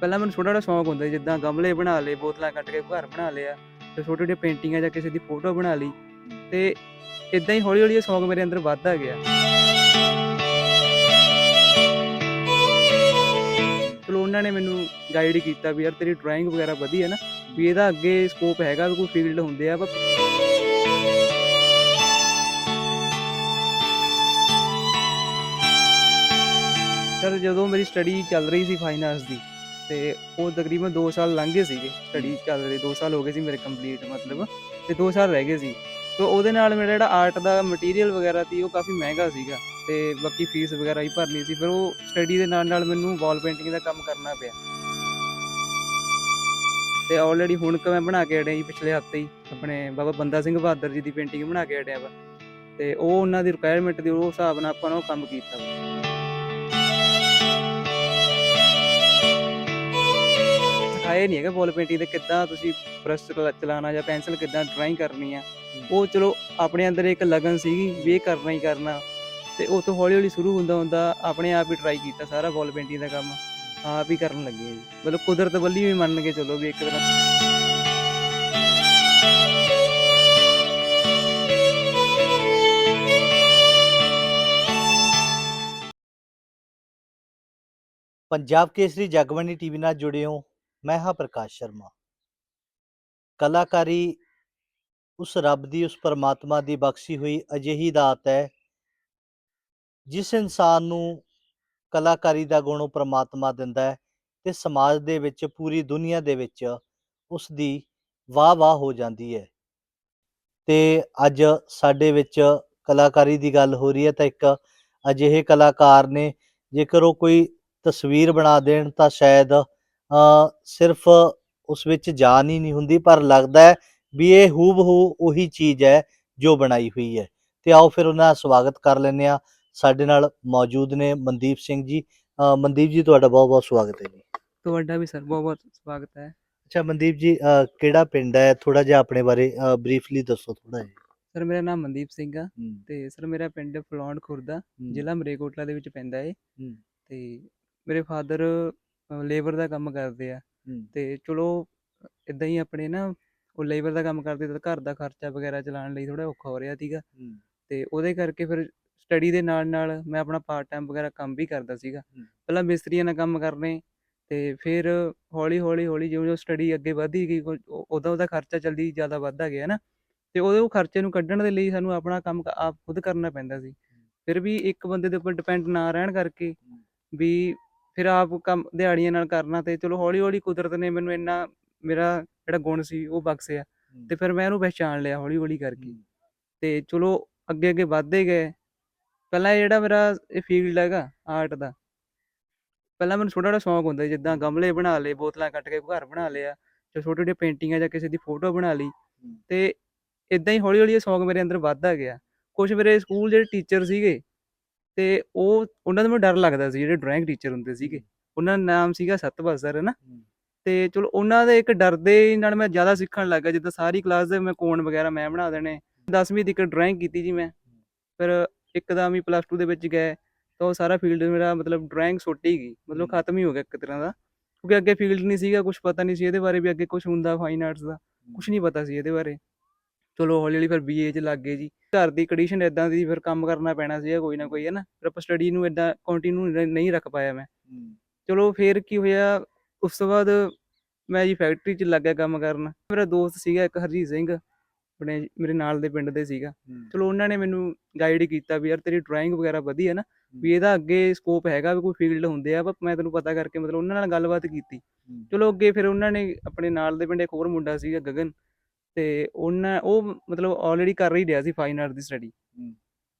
ਪਹਿਲਾਂ ਮੈਨੂੰ ਛੋਟਾ ਛੋਟਾ ਸ਼ੌਂਕ ਹੁੰਦਾ ਸੀ, ਜਿੱਦਾਂ ਗਮਲੇ ਬਣਾ ਲਏ ਬੋਤਲਾਂ ਕੱਟ ਕੇ ਘਰ ਬਣਾ ਲਿਆ ਤੇ ਛੋਟੇ ਛੋਟੇ ਪੇਂਟਿੰਗਾਂ ਜਾਂ ਕਿਸੇ ਦੀ ਫੋਟੋ ਬਣਾ ਲਈ ਤੇ ਇਦਾਂ ਹੀ ਹੌਲੀ ਹੌਲੀ ਇਹ ਸ਼ੌਂਕ ਮੇਰੇ ਅੰਦਰ ਵੱਧਦਾ ਗਿਆ। ਚਲੋ ਉਹਨਾਂ ਨੇ ਮੈਨੂੰ ਗਾਈਡ ਕੀਤਾ ਵੀ ਯਾਰ ਤੇਰੀ ਡਰਾਇੰਗ ਵਗੈਰਾ ਵਧੀਆ ਨਾ ਵੀ ਇਹਦਾ ਅੱਗੇ ਸਕੋਪ ਹੈਗਾ ਵੀ ਕੋਈ ਫੀਲਡ ਹੁੰਦੇ ਆ ਪਰ ਸਰ ਜਦੋਂ ਮੇਰੀ ਸਟੱਡੀ ਚੱਲ ਰਹੀ ਸੀ ਫਾਈਨ ਆਰਟਸ ਦੀ ਤੇ ਉਹ ਤਕਰੀਬਨ 2 ਸਾਲ ਲੰਘ ਗਏ ਸੀਗੇ। ਸਟੱਡੀ ਚੱਲ ਰਹੀ 2 ਸਾਲ ਹੋ ਗਏ ਸੀ ਮੇਰੇ ਕੰਪਲੀਟ ਮਤਲਬ। ਤੇ 2 ਸਾਲ ਰਹਿ ਗਏ ਸੀ। ਤੇ ਉਹਦੇ ਨਾਲ ਮੇਰਾ ਜਿਹੜਾ ਆਰਟ ਦਾ ਮਟੀਰੀਅਲ ਵਗੈਰਾ ਸੀ ਉਹ ਕਾਫੀ ਮਹਿੰਗਾ ਸੀਗਾ। ਤੇ ਬਾਕੀ ਫੀਸ ਵਗੈਰਾ ਹੀ ਭਰਨੀ ਸੀ ਫਿਰ ਉਹ ਸਟੱਡੀ ਦੇ ਨਾਲ ਨਾਲ ਮੈਨੂੰ ਵਾਲ ਪੇਂਟਿੰਗ ਦਾ ਕੰਮ ਕਰਨਾ ਪਿਆ। ਤੇ ਆਲਰੇਡੀ ਹੁਣ ਕ ਮੈਂ ਬਣਾ ਕੇ ਹਟਿਆ ਜੀ ਪਿਛਲੇ ਹਫ਼ਤੇ ਹੀ ਆਪਣੇ ਬਾਬਾ ਬੰਦਾ ਸਿੰਘ ਬਹਾਦਰ ਜੀ ਦੀ ਪੇਂਟਿੰਗ ਬਣਾ ਕੇ ਹਟਿਆ ਵਾ। ਤੇ ਉਹ ਉਹਨਾਂ ਦੀ ਰਿਕੁਆਇਰਮੈਂਟ ਦੇ ਉਹ ਹਿਸਾਬ ਨਾਲ ਆਪਾਂ ਨੇ ਉਹ ਕੰਮ ਕੀਤਾ ਸਿਖਾਇਆ ਨਹੀਂ ਹੈਗਾ ਵਾਲ ਪੇਂਟਿੰਗ ਦੇ ਕਿੱਦਾਂ ਤੁਸੀਂ ਬ੍ਰਸ਼ ਚਲਾਉਣਾ ਜਾਂ ਪੈਨਸਲ ਕਿੱਦਾਂ ਡਰਾਇੰਗ ਕਰਨੀ ਆ? ਉਹ ਚਲੋ ਆਪਣੇ ਅੰਦਰ ਇੱਕ ਲਗਨ ਸੀਗੀ ਵੀ ਇਹ ਕਰਨਾ ਹੀ ਕਰਨਾ। ਤੇ ਉਹ ਤੋਂ ਹੌਲੀ ਹੌਲੀ ਸ਼ੁਰੂ ਹੁੰਦਾ ਹੁੰਦਾ ਆਪਣੇ ਆਪ ਹੀ ਟਰਾਈ ਕੀਤਾ ਸਾਰਾ ਵਾਲ ਪੇਂਟਿੰਗ ਦਾ ਕੰਮ। ਆਪ ਹੀ ਕਰਨ ਲੱਗੇ ਜੀ। ਮਤਲਬ ਕੁਦਰਤ ਵੱਲੀ ਵੀ ਮੰਨ ਕੇ ਚਲੋ ਵੀ ਇੱਕ ਤਰ੍ਹਾਂ। ਪੰਜਾਬ ਕੇਸਰੀ ਜਗਬਾਣੀ ਟੀਵੀ ਨਾਲ ਜੁੜੇ ਹੋ ਮੈਂ ਹਾਂ ਪ੍ਰਕਾਸ਼ ਸ਼ਰਮਾ। ਕਲਾਕਾਰੀ ਉਸ ਰੱਬ ਦੀ, ਉਸ ਪਰਮਾਤਮਾ ਦੀ ਬਖਸ਼ੀ ਹੋਈ ਅਜਿਹੀ ਦਾਤ ਹੈ, ਜਿਸ ਇਨਸਾਨ ਨੂੰ ਕਲਾਕਾਰੀ ਦਾ ਗੁਣ ਉਹ ਪਰਮਾਤਮਾ ਦਿੰਦਾ ਹੈ ਤੇ ਸਮਾਜ ਦੇ ਵਿੱਚ, ਪੂਰੀ ਦੁਨੀਆ ਦੇ ਵਿੱਚ ਉਸ ਦੀ ਵਾਹ ਵਾਹ ਹੋ ਜਾਂਦੀ ਹੈ। ਤੇ ਅੱਜ ਸਾਡੇ ਵਿੱਚ ਕਲਾਕਾਰੀ ਦੀ ਗੱਲ ਹੋ ਰਹੀ ਹੈ ਤਾਂ ਇੱਕ ਅਜਿਹੇ ਕਲਾਕਾਰ ਨੇ ਜੇਕਰ ਉਹ ਕੋਈ ਤਸਵੀਰ ਬਣਾ ਦੇਣ ਤਾਂ ਸ਼ਾਇਦ ਸਿਰਫ ਉਸ ਵਿੱਚ ਜਾਨ ਹੀ ਨਹੀਂ ਹੁੰਦੀ ਪਰ ਲੱਗਦਾ ਹੈ ਵੀ ਇਹ ਹੂਬਹੂ ਉਹੀ ਚੀਜ਼ ਹੈ ਜੋ ਬਣਾਈ ਹੋਈ ਹੈ। ਤੇ ਆਓ ਫਿਰ ਉਹਨਾਂ ਦਾ ਸਵਾਗਤ ਕਰ ਲੈਂਦੇ ਆ ਸਾਡੇ ਨਾਲ ਮੌਜੂਦ ਨੇ ਮਨਦੀਪ ਸਿੰਘ ਜੀ। ਮਨਦੀਪ ਜੀ ਤੁਹਾਡਾ ਬਹੁਤ ਬਹੁਤ ਸਵਾਗਤ ਹੈ ਜੀ। ਤੁਹਾਡਾ ਵੀ ਸਰ ਬਹੁਤ ਬਹੁਤ ਸਵਾਗਤ ਹੈ। ਅੱਛਾ ਮਨਦੀਪ ਜੀ ਕਿਹੜਾ ਪਿੰਡ ਹੈ? ਥੋੜਾ ਜਿਹਾ ਆਪਣੇ ਬਾਰੇ ਬਰੀਫਲੀ ਦੱਸੋ ਥੋੜਾ ਜਿਹਾ। ਸਰ ਮੇਰਾ ਨਾਮ ਮਨਦੀਪ ਸਿੰਘ ਆ ਤੇ ਸਰ ਮੇਰਾ ਪਿੰਡ ਫਲੌਂਡ ਖੁਰਦਾ ਜ਼ਿਲ੍ਹਾ ਮਰੇਕੋਟਲਾ ਦੇ ਵਿੱਚ ਪੈਂਦਾ ਹੂੰ, ਤੇ ਮੇਰੇ ਫਾਦਰ ਲੇਬਰ ਦਾ ਕੰਮ ਕਰਦੇ ਆ। ਤੇ ਚਲੋ ਇਦਾਂ ਹੀ ਆਪਣੇ ਨਾ ਉਹ ਲੇਬਰ ਦਾ ਕੰਮ ਕਰਦੇ ਤਾਂ ਘਰ ਦਾ ਖਰਚਾ ਵਗੈਰਾ ਚਲਾਉਣ ਲਈ ਥੋੜਾ ਔਖਾ ਹੋ ਰਿਹਾ ਸੀਗਾ। ਤੇ ਉਹਦੇ ਕਰਕੇ ਫਿਰ ਸਟੱਡੀ ਦੇ ਨਾਲ ਨਾਲ ਮੈਂ ਆਪਣਾ ਪਾਰਟ ਟਾਈਮ ਵਗੈਰਾ ਕੰਮ ਵੀ ਕਰਦਾ ਸੀਗਾ। ਪਹਿਲਾਂ ਮਿਸਤਰੀਆਂ ਨਾਲ ਕੰਮ ਕਰਨੇ ਤੇ ਫਿਰ ਹੌਲੀ ਹੌਲੀ ਹੌਲੀ ਜਿਉਂ ਜਿਉਂ ਸਟੱਡੀ ਅੱਗੇ ਵਧਦੀ ਗਈ ਉਹਦਾ ਉਹਦਾ ਖਰਚਾ ਜਲਦੀ ਜ਼ਿਆਦਾ ਵੱਧਦਾ ਗਿਆ ਨਾ। ਤੇ ਉਹਦੇ ਉਹ ਖਰਚੇ ਨੂੰ ਕੱਢਣ ਦੇ ਲਈ ਸਾਨੂੰ ਆਪਣਾ ਕੰਮ ਆਪ ਖੁਦ ਕਰਨਾ ਪੈਂਦਾ ਸੀ। ਫਿਰ ਵੀ ਇੱਕ ਬੰਦੇ ਦੇ ਉੱਪਰ ਡਿਪੈਂਡ ਨਾ ਰਹਿਣ ਕਰਕੇ ਵੀ ਫਿਰ ਆਪ ਕੰਮ ਦਿਹਾੜੀਆਂ ਨਾਲ ਕਰਨਾ ਤੇ ਚਲੋ ਹੌਲੀ ਹੌਲੀ ਕੁਦਰਤ ਨੇ ਮੈਨੂੰ ਇੰਨਾ ਮੇਰਾ ਜਿਹੜਾ ਗੁਣ ਸੀ ਉਹ ਬਖਸ਼ਿਆ ਤੇ ਫਿਰ ਮੈਂ ਉਹਨੂੰ ਪਹਿਚਾਣ ਲਿਆ ਹੌਲੀ ਹੌਲੀ ਕਰਕੇ ਤੇ ਚਲੋ ਅੱਗੇ ਅੱਗੇ ਵੱਧਦੇ ਗਏ। ਪਹਿਲਾਂ ਇਹ ਜਿਹੜਾ ਮੇਰਾ ਇਹ ਫੀਲਡ ਹੈਗਾ ਆਰਟ ਦਾ ਪਹਿਲਾਂ ਮੈਨੂੰ ਛੋਟਾ ਛੋਟਾ ਸ਼ੌਂਕ ਹੁੰਦਾ ਜਿੱਦਾਂ ਗਮਲੇ ਬਣਾ ਲਏ ਬੋਤਲਾਂ ਕੱਟ ਕੇ ਘਰ ਬਣਾ ਲਿਆ ਜਾਂ ਛੋਟੇ ਛੋਟੇ ਪੇਂਟਿੰਗਾਂ ਜਾਂ ਕਿਸੇ ਦੀ ਫੋਟੋ ਬਣਾ ਲਈ। ਤੇ ਇਦਾਂ ਹੀ ਹੌਲੀ ਹੌਲੀ ਇਹ ਸ਼ੌਂਕ ਮੇਰੇ ਅੰਦਰ ਵੱਧਦਾ ਗਿਆ। ਕੁਝ ਮੇਰੇ ਸਕੂਲ ਜਿਹੜੇ ਟੀਚਰ ਸੀਗੇ ਤੇ ਉਹ ਉਹਨਾਂ ਦਾ ਮੈਨੂੰ ਡਰ ਲੱਗਦਾ ਸੀ ਜਿਹੜੇ ਡਰਾਇੰਗ ਟੀਚਰ ਹੁੰਦੇ ਸੀਗੇ। ਉਹਨਾਂ ਦਾ ਨਾਮ ਸੀਗਾ ਸਤਪਾਲ ਸਰ ਹੈ ਨਾ? ਤੇ ਚਲੋ ਉਹਨਾਂ ਦੇ ਇੱਕ ਡਰ ਦੇ ਨਾਲ ਮੈਂ ਜ਼ਿਆਦਾ ਸਿੱਖਣ ਲੱਗਾ ਜਿੱਦਾਂ ਸਾਰੀ ਕਲਾਸ ਦੇ ਮੈਂ ਕੋਨ ਵਗੈਰਾ ਮੈਂ ਬਣਾ ਦੇਣੇ। 10ਵੀਂ ਤੱਕ ਡਰਾਇੰਗ ਕੀਤੀ ਜੀ ਮੈਂ। ਫਿਰ ਇੱਕਦਮ ਹੀ ਪਲੱਸ 2 ਦੇ ਵਿੱਚ ਗਏ ਤਾਂ ਉਹ ਸਾਰਾ ਫੀਲਡ ਮੇਰਾ ਮਤਲਬ ਡਰਾਇੰਗ ਹੀ ਗਈ। ਮਤਲਬ। ਖਤਮ ਹੀ ਹੋ ਗਿਆ ਇੱਕ ਤਰ੍ਹਾਂ ਦਾ। ਕਿਉਂਕਿ ਅੱਗੇ ਫੀਲਡ ਨਹੀਂ ਸੀਗਾ ਕੁਝ ਪਤਾ ਨਹੀਂ ਸੀ ਇਹਦੇ ਬਾਰੇ ਵੀ ਅੱਗੇ ਕੁਝ ਹੁੰਦਾ ਫਾਈਨ ਆਰਟਸ ਦਾ। ਕੁਝ ਨਹੀਂ ਪਤਾ ਸੀ ਇਹਦੇ ਬਾਰੇ। ਚਲੋ ਹੌਲੀ ਹੌਲੀ ਫਿਰ ਬੀਏ 'ਚ ਲੱਗ ਗਏ ਜੀ। ਘਰ ਦੀ ਕੰਡੀਸ਼ਨ ਇਦਾਂ ਦੀ ਫਿਰ ਕੰਮ ਕਰਨਾ ਪੈਣਾ ਸੀਗਾ ਕੋਈ ਨਾ ਕੋਈ ਹੈ ਨਾ। ਫਿਰ ਆਪਾਂ ਸਟੱਡੀ ਨੂੰ ਇਦਾਂ ਕੰਟੀਨਿਊ ਨਹੀਂ ਰੱਖ ਪਾਇਆ ਮੈਂ। ਚਲੋ ਫਿਰ ਕੀ ਹੋਇਆ ਉਸ ਤੋਂ ਬਾਅਦ ਮੈਂ ਜੀ ਫੈਕਟਰੀ 'ਚ ਲੱਗ ਗਿਆ ਕੰਮ ਕਰਨ। ਮੇਰਾ ਦੋਸਤ ਸੀਗਾ ਇੱਕ ਹਰਜੀਤ ਸਿੰਘ ਆਪਣੇ ਮੇਰੇ ਨਾਲ ਦੇ ਪਿੰਡ ਦੇ ਸੀਗਾ। ਚਲੋ ਉਹਨਾਂ ਨੇ ਮੈਨੂੰ ਗਾਈਡ ਕੀਤਾ ਵੀ ਯਾਰ ਤੇਰੀ ਡਰਾਇੰਗ ਵਗੈਰਾ ਵਧੀਆ ਨਾ ਵੀ ਇਹਦਾ ਅੱਗੇ ਸਕੋਪ ਹੈਗਾ ਵੀ ਕੋਈ ਫੀਲਡ ਹੁੰਦੇ ਆ ਪਰ ਮੈਂ ਤੈਨੂੰ ਪਤਾ ਕਰਕੇ ਮਤਲਬ ਉਹਨਾਂ ਨਾਲ ਗੱਲਬਾਤ ਕੀਤੀ। ਚਲੋ ਅੱਗੇ ਫਿਰ ਉਹਨਾਂ ਨੇ ਆਪਣੇ ਨਾਲ ਦੇ ਪਿੰਡ ਇੱਕ ਹੋਰ ਮੁੰਡਾ ਸੀਗਾ ਗਗਨ। ਤੇ ਉਹਨਾਂ ਉਹ ਮਤਲਬ ਆਲਰੇਡੀ ਕਰ ਹੀ ਰਿਹਾ ਸੀ ਫਾਈਨ ਆਰਟ ਦੀ ਸਟੱਡੀ।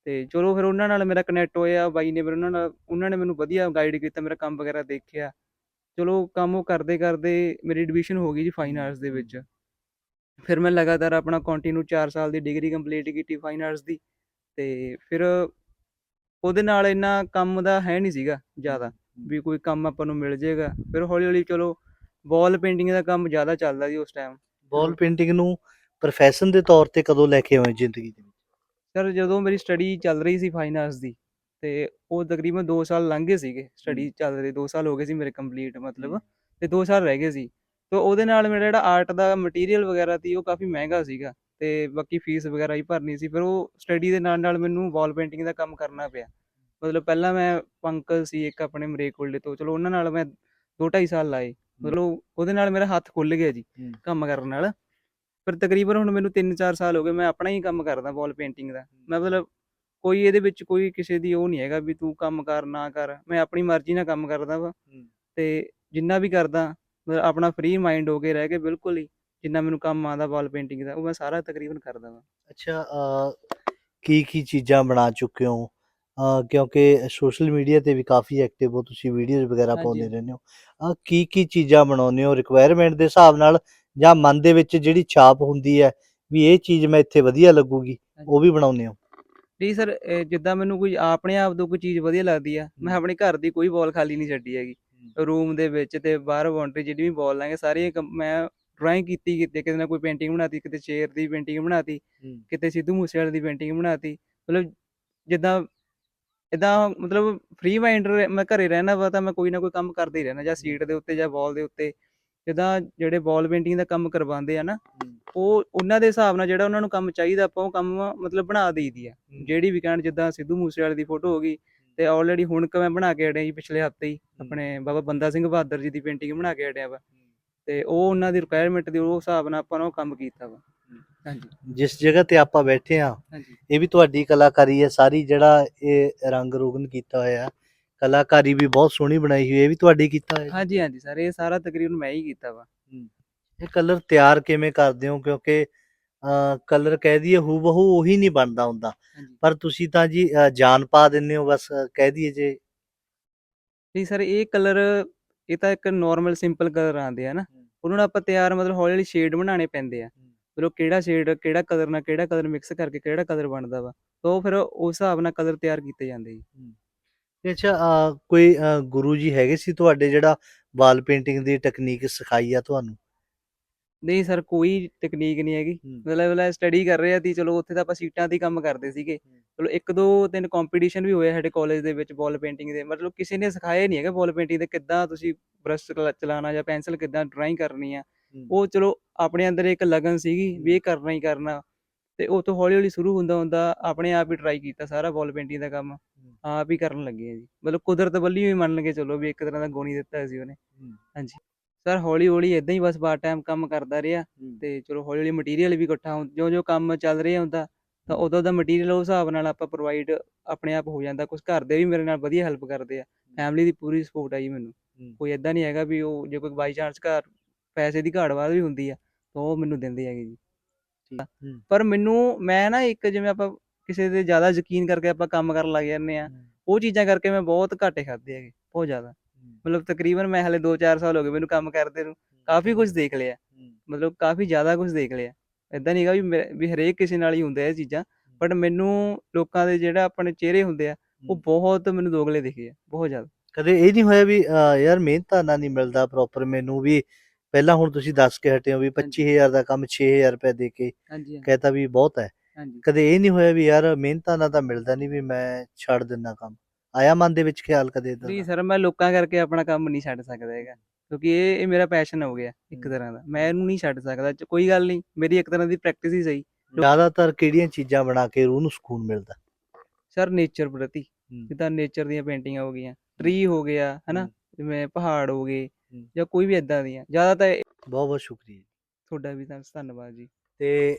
ਤੇ ਚਲੋ ਫਿਰ ਉਹਨਾਂ ਨਾਲ ਮੇਰਾ ਕਨੈਕਟ ਹੋਇਆ ਬਾਈ ਨੇ ਫਿਰ ਉਹਨਾਂ ਨਾਲ ਉਹਨਾਂ ਨੇ ਮੈਨੂੰ ਵਧੀਆ ਗਾਈਡ ਕੀਤਾ ਮੇਰਾ ਕੰਮ ਵਗੈਰਾ ਦੇਖਿਆ। ਚਲੋ ਕੰਮ ਉਹ ਕਰਦੇ ਕਰਦੇ ਮੇਰੀ ਐਡਮਿਸ਼ਨ ਹੋ ਗਈ ਜੀ ਫਾਈਨ ਆਰਟਸ ਦੇ ਵਿੱਚ। ਫਿਰ ਮੈਂ ਲਗਾਤਾਰ ਆਪਣਾ ਕੰਟੀਨਿਊ 4 ਸਾਲ ਦੀ ਡਿਗਰੀ ਕੰਪਲੀਟ ਕੀਤੀ ਫਾਈਨ ਆਰਟਸ ਦੀ ਤੇ ਫਿਰ ਉਹਦੇ ਨਾਲ ਇੰਨਾ ਕੰਮ ਦਾ ਹੈ ਨਹੀਂ ਸੀਗਾ ਜ਼ਿਆਦਾ ਵੀ ਕੋਈ ਕੰਮ ਆਪਾਂ ਨੂੰ ਮਿਲ ਜਾਏਗਾ ਫਿਰ ਹੌਲੀ ਹੌਲੀ ਚਲੋ ਵਾਲ ਪੇਂਟਿੰਗ ਦਾ ਕੰਮ ਜ਼ਿਆਦਾ ਚੱਲਦਾ ਜੀ ਉਸ ਟਾਈਮ ਵਾਲ ਪੇਂਟਿੰਗ ਨੂੰ ਪ੍ਰੋਫੈਸ਼ਨ ਦੇ ਤੌਰ ਤੇ ਕਦੋਂ ਲੈ ਕੇ ਆਏ ਜ਼ਿੰਦਗੀ ਦੇ ਵਿੱਚ? ਸਰ ਜਦੋਂ ਮੇਰੀ ਸਟੱਡੀ ਚੱਲ ਰਹੀ ਸੀ ਫਾਈਨ ਆਰਟਸ ਦੀ ਤੇ ਉਹ ਤਕਰੀਬਨ 2 ਸਾਲ ਲੰਘ ਗਏ ਸੀਗੇ। ਸਟੱਡੀ ਚੱਲ ਰਹੀ 2 ਸਾਲ ਹੋ ਗਏ ਸੀ ਮੇਰੇ ਕੰਪਲੀਟ ਮਤਲਬ ਤੇ 2 ਸਾਲ ਰਹਿ ਗਏ ਸੀ। ਤੇ ਉਹਦੇ ਨਾਲ ਮੇਰਾ ਜਿਹੜਾ ਆਰਟ ਦਾ ਮਟੀਰੀਅਲ ਵਗੈਰਾ ਸੀ ਉਹ ਕਾਫੀ ਮਹਿੰਗਾ ਸੀਗਾ ਤੇ ਬਾਕੀ ਫੀਸ ਵਗੈਰਾ ਹੀ ਭਰਨੀ ਸੀ ਫਿਰ ਉਹ ਸਟੱਡੀ ਦੇ ਨਾਲ ਨਾਲ ਮੈਨੂੰ ਵਾਲ ਪੇਂਟਿੰਗ ਦਾ ਕੰਮ ਕਰਨਾ ਪਿਆ। ਮਤਲਬ ਪਹਿਲਾਂ ਮੈਂ ਪੰਕਲ ਸੀ ਇੱਕ ਆਪਣੇ ਮਰੇਕੋਲਡੇ ਤੋਂ ਚਲੋ ਉਹਨਾਂ ਨਾਲ ਮੈਂ 2.5 ਸਾਲ ਲਾਏ। ਮਤਲਬ ਉਹਦੇ ਨਾਲ ਮੇਰਾ ਹੱਥ ਖੁੱਲ ਗਿਆ ਜੀ। ਕੰਮ ਕਰਨ ਨਾਲ। ਪਰ ਤਕਰੀਬਨ ਹੁਣ ਮੈਨੂੰ 3-4 ਸਾਲ ਹੋ ਗਏ ਮੈਂ ਆਪਣਾ ਹੀ ਕੰਮ ਕਰਦਾ ਵਾਲ ਪੇਂਟਿੰਗ ਦਾ। ਮੈਂ ਮਤਲਬ ਕੋਈ ਇਹਦੇ ਵਿੱਚ ਕੋਈ ਕਿਸੇ ਦੀ ਉਹ ਨਹੀਂ ਹੈਗਾ ਵੀ ਤੂੰ ਕੰਮ ਕਰ ਨਾ ਕਰ। ਮੈਂ ਆਪਣੀ ਮਰਜ਼ੀ ਨਾਲ ਕੰਮ ਕਰਦਾ ਵਾ। ਤੇ ਜਿੰਨਾ ਵੀ ਕਰਦਾ ਮਤਲਬ ਆਪਣਾ ਫ੍ਰੀ ਮਾਈਂਡ ਹੋ ਕੇ ਰਹਿ ਕੇ ਬਿਲਕੁਲ ਹੀ ਜਿੰਨਾ ਮੈਨੂੰ ਕੰਮ ਆਉਂਦਾ ਵਾਲ ਪੇਂਟਿੰਗ ਦਾ ਉਹ ਮੈਂ ਸਾਰਾ ਤਕਰੀਬਨ ਕਰਦਾ ਵਾ। ਅੱਛਾ ਕੀ ਕੀ ਚੀਜ਼ਾਂ ਬਣਾ ਚੁੱਕੇ ਹੋ? ਕਿਉਂਕਿ ਸੋਸ਼ਲ ਮੀਡੀਆ ਤੇ ਵੀ ਕਾਫੀ ਐਕਟਿਵ ਹੋ ਤੁਸੀਂ ਵੀਡੀਓਜ਼ ਵਗੈਰਾ ਹਾਂਜੀ। ਪਾਉਂਦੇ ਰਹਿੰਦੇ ਹੋ। ਅ, ਕੀ ਕੀ ਚੀਜ਼ਾਂ ਬਣਾਉਂਦੇ ਹੋ ਰਿਕੁਆਇਰਮੈਂਟ ਦੇ ਹਿਸਾਬ ਨਾਲ ਜਾਂ ਮਨ ਦੇ ਵਿੱਚ ਜਿਹੜੀ ਛਾਪ ਹੁੰਦੀ ਹੈ ਵੀ ਇਹ ਚੀਜ਼ ਮੈਂ ਇੱਥੇ ਵਧੀਆ ਲੱਗੂਗੀ ਉਹ ਵੀ ਬਣਾਉਂਦੇ ਹੋ? ਨਹੀਂ ਸਰ ਜਿੱਦਾਂ ਮੈਨੂੰ ਕੋਈ ਆਪਣੇ ਆਪ ਤੋਂ ਕੋਈ ਚੀਜ਼ ਵਧੀਆ ਲੱਗਦੀ ਆ ਮੈਂ। ਆਪਣੇ ਘਰ ਦੀ ਕੋਈ ਵਾਲ ਖਾਲੀ ਨਹੀਂ ਛੱਡੀ ਹੈਗੀ। ਰੂਮ ਦੇ ਵਿੱਚ ਤੇ ਬਾਹਰ ਬਾਉਂਡਰੀ ਜਿਹੜੀ ਵੀ ਵਾਲ ਲਾਂਗੇ ਸਾਰੀਆਂ ਕੰਮ- ਮੈਂ ਡਰਾਇੰਗ ਕੀਤੀ ਕਿਤੇ ਕਿਤੇ ਨਾ ਕੋਈ ਪੇਂਟਿੰਗ ਬਣਾਤੀ ਕਿਤੇ ਸ਼ੇਰ ਦੀ ਪੇਂਟਿੰਗ ਬਣਾਤੀ ਕਿਤੇ ਸਿੱਧੂ ਮੂਸੇਵਾਲੇ ਦੀ ਪੇਂਟਿੰਗ ਬਣਾਤੀ ਮਤਲਬ ਜਿੱਦਾਂ ਇਦਾਂ ਮਤਲਬ ਫ੍ਰੀ ਮਾਈਂਡ ਮੈਂ ਘਰੇ ਰਹਿਣਾ ਵਾ ਤਾਂ ਮੈਂ ਕੋਈ ਨਾ ਕੋਈ ਕੰਮ ਕਰਦਾ ਹੀ ਰਹਿਣਾ ਜਾਂ ਸੀਟ ਦੇ ਉੱਤੇ ਜਾਂ ਵਾਲ ਦੇ ਉੱਤੇ। ਜਿੱਦਾਂ ਜਿਹੜੇ ਵਾਲ ਪੇਂਟਿੰਗ ਦਾ ਕੰਮ ਕਰਵਾਉਂਦੇ ਆ ਨਾ ਉਹ ਉਹਨਾਂ ਦੇ ਹਿਸਾਬ ਨਾਲ ਜਿਹੜਾ ਉਹਨਾਂ ਨੂੰ ਕੰਮ ਚਾਹੀਦਾ ਆਪਾਂ ਉਹ ਕੰਮ ਮਤਲਬ ਬਣਾ ਦੇਈਦੀ ਆ। ਜਿਹੜੀ ਵੀ ਕਹਿਣ ਜਿੱਦਾਂ ਸਿੱਧੂ ਮੂਸੇਵਾਲੇ ਦੀ ਫੋਟੋ ਹੋ ਗਈ ਤੇ ਆਲਰੇਡੀ ਹੁਣ ਕ ਮੈਂ ਬਣਾ ਕੇ ਹਟਿਆ ਜੀ ਪਿਛਲੇ ਹਫ਼ਤੇ ਹੀ ਆਪਣੇ ਬਾਬਾ ਬੰਦਾ ਸਿੰਘ ਬਹਾਦਰ ਜੀ ਦੀ ਪੇਂਟਿੰਗ ਬਣਾ ਕੇ ਹਟਿਆ ਵਾ। ਤੇ ਉਹ ਉਹਨਾਂ ਦੀ ਰਿਕੁਆਇਰਮੈਂਟ ਦੇ ਉਹ ਹਿਸਾਬ ਨਾਲ ਆਪਾਂ ਨੇ ਉਹ ਕੰਮ ਕੀਤਾ ਵਾ। ਹਾਂਜੀ। ਜਿਸ ਜਗ੍ਹਾ ਤੇ ਆਪਾਂ ਬੈਠੇ ਆ ਹਾਂਜੀ। ਇਹ ਵੀ ਤੁਹਾਡੀ ਕਲਾਕਾਰੀ ਹੈ ਸਾਰੀ ਜਿਹੜਾ ਇਹ ਰੰਗ ਰੋਗਨ ਕੀਤਾ ਹੋਇਆ ਕਲਾਕਾਰੀ ਵੀ ਬਹੁਤ ਸੋਹਣੀ ਬਣਾਈ ਹੋਈ ਹੈ ਇਹ ਵੀ ਤੁਹਾਡੀ ਕੀਤਾ ਹੋਇਆ? ਹਾਂਜੀ ਹਾਂਜੀ ਸਰ ਇਹ ਸਾਰਾ ਤਕਰੀਬਨ ਮੈਂ ਹੀ ਕੀਤਾ ਵਾ। ਇਹ ਕਲਰ ਤਿਆਰ ਕਿਵੇਂ ਕਰਦੇ ਹੋ? ਕਿਉਂਕਿ ਕਲਰ ਕਹਿ ਦਈਏ ਹੂ ਬਹੂ ਉਹੀ ਨਹੀਂ ਬਣਦਾ ਹੁੰਦਾ। ਪਰ ਤੁਸੀਂ ਤਾਂ ਜੀ ਜਾਨ ਪਾ ਦਿੰਦੇ ਹੋ ਬਸ ਕਹਿ ਦਈਏ ਜੇ। ਨਹੀਂ ਸਰ ਇਹ ਕਲਰ ਇਹ ਤਾਂ ਇੱਕ ਨਾਰਮਲ ਸਿੰਪਲ ਕਲਰ ਆਉਂਦੇ ਆ ਨਾ। ਉਹਨਾਂ ਨੂੰ ਆਪਾਂ ਤਿਆਰ ਮਤਲਬ ਹੌਲੀ ਹੌਲੀ ਸ਼ੇਡ ਬਣਾਉਣੇ ਪੈਂਦੇ ਆ। ਮਤਲਬ ਕਿਹੜਾ ਸ਼ੇਡ ਕਿਹੜਾ ਕਲਰ ਨਾਲ ਕਿਹੜਾ ਕਲਰ ਮਿਕਸ ਕਰਕੇ ਕਿਹੜਾ ਕਲਰ ਬਣਦਾ ਵਾ ਤਾਂ ਫਿਰ ਉਸ ਹਿਸਾਬ ਨਾਲ ਕਲਰ ਤਿਆਰ ਕੀਤੇ ਜਾਂਦੇ ਜੀ। ਤੇ ਅੱਛਾ ਕੋਈ ਗੁਰੂ ਜੀ ਹੈਗੇ ਸੀ ਤੁਹਾਡੇ ਜਿਹੜਾ ਵਾਲ ਪੇਂਟਿੰਗ ਦੀ ਟੈਕਨੀਕ ਸਿਖਾਈ ਆ ਤੁਹਾਨੂੰ? ਨਹੀਂ ਸਰ ਕੋਈ ਟੈਕਨੀਕ ਨਹੀਂ ਹੈਗੀ। ਮਤਲਬ ਮਤਲਬ ਸਟੱਡੀ ਕਰ ਰਹੇ ਆ ਤੀ ਚਲੋ ਉੱਥੇ ਤਾਂ ਆਪਾਂ ਸੀਟਾਂ ਤੇ ਹੀ ਕੰਮ ਕਰਦੇ ਸੀਗੇ। ਚਲੋ ਇੱਕ ਦੋ ਤਿੰਨ ਕੰਪੀਟੀਸ਼ਨ ਵੀ ਹੋਏ ਆ ਸਾਡੇ ਕਾਲਜ ਦੇ ਵਿੱਚ ਬਾਲ ਪੇਂਟਿੰਗ ਦੇ। ਮਤਲਬ ਕਿਸੇ ਨੇ ਸਿਖਾਇਆ ਨਹੀਂ ਹੈਗਾ ਬਾਲ ਪੇਂਟਿੰਗ ਦੇ ਕਿੱਦਾਂ ਤੁਸੀਂ ਬਰਸ਼ ਚਲਾਉਣਾ ਜਾਂ ਪੈਨਸਲ ਕਿੱਦਾਂ ਡਰਾਇੰਗ ਕਰਨੀ ਆ। ਉਹ ਚਲੋ ਆਪਣੇ ਅੰਦਰ ਇੱਕ ਲਗਨ ਸੀਗੀ ਵੀ ਇਹ ਕਰਨਾ ਹੀ ਕਰਨਾ। ਤੇ ਉਹ ਤੋਂ ਹੌਲੀ ਹੌਲੀ ਸ਼ੁਰੂ ਹੁੰਦਾ ਹੁੰਦਾ ਆਪਣੇ ਆਪ ਹੀ ਟਰਾਈ ਕੀਤਾ ਸਾਰਾ ਬਾਲ ਪੇਂਟਿੰਗ ਦਾ ਕੰਮ। ਆਪ ਹੀ ਕਰਨ ਲੱਗੇ ਆ ਜੀ। ਮਤਲਬ ਕੁਦਰਤ ਵੱਲੋਂ ਹੀ ਮੰਨ ਕੇ ਚਲੋ ਵੀ ਇੱਕ ਤਰ੍ਹਾਂ ਦਾ ਗੁਣ ਦਿੱਤਾ ਸੀ ਉਹਨੇ। ਹਾਂਜੀ। ਸਰ ਹੌਲੀ ਹੌਲੀ ਇਦਾਂ ਹੀ ਬਸ ਪਾਰਟ ਟਾਈਮ ਕੰਮ ਕਰਦਾ ਰਿਹਾ ਤੇ ਚਲੋ ਹੌਲੀ ਹੌਲੀ ਮਟੀਰੀਅਲ ਵੀ ਇਕੱਠਾ ਜੋ ਜੋ ਕੰਮ ਚੱਲ ਰਿਹਾ ਹੁੰਦਾ ਤਾਂ ਉਦੋਂ ਦਾ ਮਟੀਰੀਅਲ ਉਸ ਹਿਸਾਬ ਨਾਲ ਆਪਾਂ ਪ੍ਰੋਵਾਈਡ ਆਪਣੇ ਆਪ ਹੋ ਜਾਂਦਾ। ਕੁਝ ਘਰ ਦੇ ਵੀ ਮੇਰੇ ਨਾਲ ਵਧੀਆ ਹੈਲਪ ਕਰਦੇ ਆ। ਫੈਮਿਲੀ ਦੀ ਪੂਰੀ ਸਪੋਰਟ ਆ ਜੀ ਮੈਨੂੰ। ਕੋਈ ਇਦਾਂ ਨਹੀਂ ਹੈਗਾ ਵੀ ਉਹ ਜੇ ਕੋਈ ਬਾਈ ਚਾਂਸ ਘਰ ਪੈਸੇ ਦੀ ਘਾਟ ਵਾਧ ਵੀ ਹੁੰਦੀ ਆ ਤਾਂ ਉਹ ਮੈਨੂੰ ਦਿੰਦੇ ਹੈਗੇ ਜੀ। ਪਰ ਮੈਨੂੰ ਮੈਂ ਨਾ ਇੱਕ ਜਿਵੇਂ ਆਪਾਂ ਕਿਸੇ ਤੇ ਜ਼ਿਆਦਾ ਯਕੀਨ ਕਰਕੇ ਆਪਾਂ ਕੰਮ ਕਰਨ ਲੱਗ ਜਾਂਦੇ ਆ ਉਹ ਚੀਜ਼ਾਂ ਕਰਕੇ ਮੈਂ ਬਹੁਤ ਘਾਟੇ ਖਾਦੇ ਹੈਗੇ ਬਹੁਤ ਜ਼ਿਆਦਾ। ਮਤਲਬ ਤਕਰੀਬਨ ਮੈਂ ਹਲੇ 2-4 ਸਾਲ ਹੋ ਗਏ ਮੈਨੂੰ ਕੰਮ ਕਰਦੇ ਨੂੰ ਕਾਫੀ ਕੁਝ ਦੇਖ ਲਿਆ। ਮਤਲਬ ਕਾਫੀ ਜ਼ਿਆਦਾ ਕੁਝ ਦੇਖ ਲਿਆ। ਇਦਾਂ ਨਹੀਂ ਹੈਗਾ ਵੀ ਮੇਰੇ- ਵੀ ਹਰੇਕ ਕਿਸੇ ਨਾਲ ਹੀ ਹੁੰਦਾ ਇਹ ਚੀਜ਼ਾਂ ਬਟ ਮੈਨੂੰ ਲੋਕਾਂ ਦੇ ਜਿਹੜਾ ਆਪਣੇ ਚਿਹਰੇ ਹੁੰਦੇ ਆ ਉਹ ਬਹੁਤ ਮੈਨੂੰ ਦੋਗਲੇ ਦਿਖੇ ਆ ਬਹੁਤ ਜ਼ਿਆਦਾ। ਕਦੇ ਇਹ ਨਹੀਂ ਹੋਇਆ ਵੀ ਯਾਰ ਮਿਹਨਤਾਂ ਨਹੀਂ ਮਿਲਦਾ ਪ੍ਰੋਪਰ ਮੈਨੂੰ ਵੀ ਪਹਿਲਾਂ ਹੁਣ ਤੁਸੀਂ ਦੱਸ ਕੇ ਹਟੇ ਹੋ ਵੀ 25000 ਦਾ ਕੰਮ 6000 ਰੁਪਏ ਦੇ ਕੇ ਹਾਂਜੀ ਕਹਤਾ ਵੀ ਬਹੁਤ ਹੈ। ਹਾਂਜੀ। ਕਦੇ ਇਹ ਨਹੀਂ ਹੋਇਆ ਵੀ ਯਾਰ ਮਿਹਨਤਾਂ ਨਾਲ ਤਾਂ ਮਿਲਦਾ ਨਹੀਂ ਵੀ ਮੈਂ ਛੱਡ ਦਿੰਦਾ ਕੰਮ। ਆਇਆ ਮਨ ਦੇ ਵਿੱਚ ਖਿਆਲ ਕਦੇ ਏਦਾਂ ਨਹੀਂ? ਸਰ ਮੈਂ ਲੋਕਾਂ ਕਰਕੇ ਆਪਣਾ ਕੰਮ ਨਹੀਂ ਛੱਡ ਸਕਦਾ ਹੈਗਾ। ਕਿਉਂਕਿ ਇਹ ਇਹ ਮੇਰਾ ਪੈਸ਼ਨ ਹੋ ਗਿਆ ਇੱਕ। ਤਰ੍ਹਾਂ ਦਾ। ਮੈਂ ਇਹਨੂੰ ਨਹੀਂ ਛੱਡ ਸਕਦਾ। ਕੋਈ ਗੱਲ ਨਹੀਂ ਮੇਰੀ ਇੱਕ ਤਰ੍ਹਾਂ ਦੀ ਪ੍ਰੈਕਟਿਸ ਹੀ ਸਹੀ। ਜ਼ਿਆਦਾਤਰ ਕਿਹੜੀਆਂ ਚੀਜ਼ਾਂ ਬਣਾ ਕੇ ਰੂਹ ਨੂੰ ਸਕੂਨ ਮਿਲਦਾ? ਸਰ ਨੇਚਰ ਪ੍ਰਤੀ। ਜਿੱਦਾਂ ਨੇਚਰ ਦੀਆਂ ਪੇਂਟਿੰਗਾਂ ਹੋ ਗਈਆਂ। ਟਰੀ ਹੋ ਗਿਆ ਹਨਾ। ਜਿਵੇਂ ਪਹਾੜ ਹੋ ਗਏ। ਜਾਂ ਕੋਈ ਵੀ ਇਦਾਂ ਦੀਆਂ। ਜ਼ਿਆਦਾ ਤਾਂ ਇਹ- ਬਹੁਤ ਬਹੁਤ ਸ਼ੁਕਰੀਆ ਤੁਹਾਡਾ ਵੀ ਤਾਂ ਧੰਨਵਾਦ ਜੀ। ਤੇ